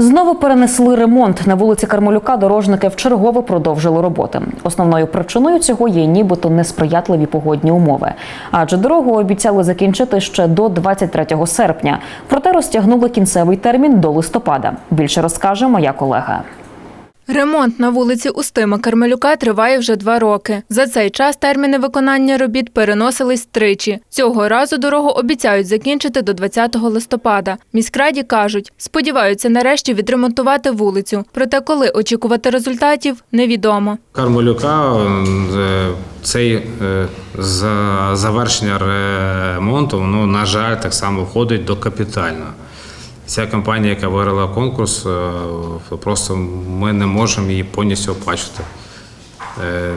Знову перенесли ремонт на вулиці Кармолюка. Дорожники вчергово продовжили роботи. Основною причиною цього є нібито несприятливі погодні умови. Адже дорогу обіцяли закінчити ще до 23 серпня. Проте розтягнули кінцевий термін до листопада. Більше розкаже моя колега. Ремонт на вулиці Устима Кармелюка триває вже два роки. За цей час терміни виконання робіт переносились тричі. Цього разу дорогу обіцяють закінчити до 20 листопада. Міськраді кажуть, сподіваються нарешті відремонтувати вулицю. Проте, коли очікувати результатів, невідомо. Кармелюка е, цей е, за- завершення ремонту, воно, на жаль, так само входить до капітального. Ця компанія, яка виграла конкурс, е, просто ми не можемо її повністю оплачувати. Е,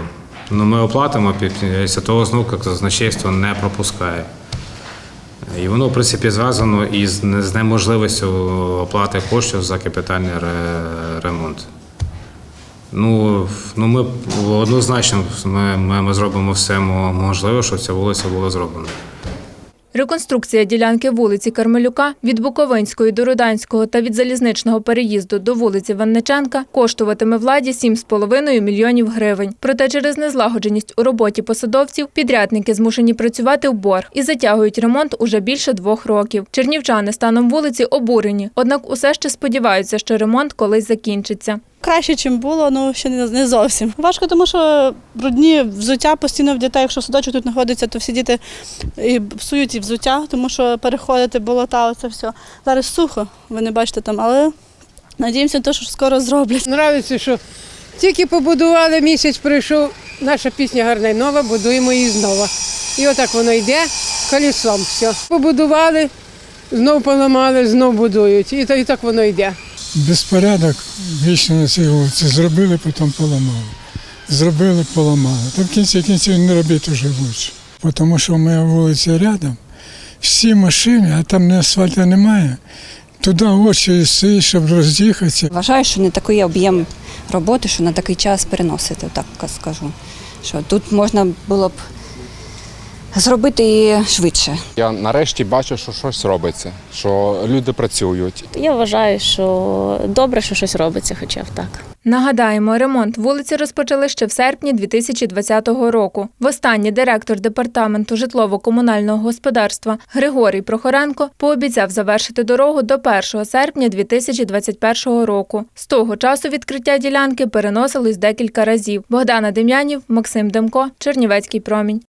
Ну, ми оплатимо, після того знову як казначейство не пропускає. І воно, в принципі, зв'язано із з неможливістю оплати коштів за капітальний ремонт. Ну, ну ми однозначно ми, ми, ми зробимо все можливе, щоб ця вулиця була зроблена. Реконструкція ділянки вулиці Кармелюка від Буковинської до Руданського та від залізничного переїзду до вулиці Ванниченка коштуватиме владі 7,5 мільйонів гривень. Проте через незлагодженість у роботі посадовців підрядники змушені працювати в борг і затягують ремонт уже більше двох років. Чернівчани станом вулиці обурені, однак усе ще сподіваються, що ремонт колись закінчиться. Краще, ніж було, ну ще не, зовсім. Важко, тому що брудні взуття постійно в дітей. Якщо садочок тут знаходиться, то всі діти і псують і взуття, тому що переходити болота, оце все. Зараз сухо, ви не бачите там, але надіємося, на те, що скоро зроблять. Нравиться, що тільки побудували, місяць пройшов, наша пісня гарна нова, будуємо її знову. І отак воно йде колесом. Все. Побудували, знов поламали, знов будують. І так воно йде. Безпорядок вічно на цій вулиці. Зробили, потім поламали. Зробили, поламали. Та в кінці кінців не робити вже лучше. Тому що моя вулиця рядом, всі машини, а там не асфальту немає. Туди очі стоїть, щоб роз'їхатися. Вважаю, що не такий об'єм роботи, що на такий час переносити, так скажу. Що тут можна було б зробити і швидше. Я нарешті бачу, що щось робиться, що люди працюють. Я вважаю, що добре, що щось робиться, хоча б так. Нагадаємо, ремонт вулиці розпочали ще в серпні 2020 року. Востаннє директор департаменту житлово-комунального господарства Григорій Прохоренко пообіцяв завершити дорогу до 1 серпня 2021 року. З того часу відкриття ділянки переносилось декілька разів. Богдана Дем'янів, Максим Демко, Чернівецький промінь.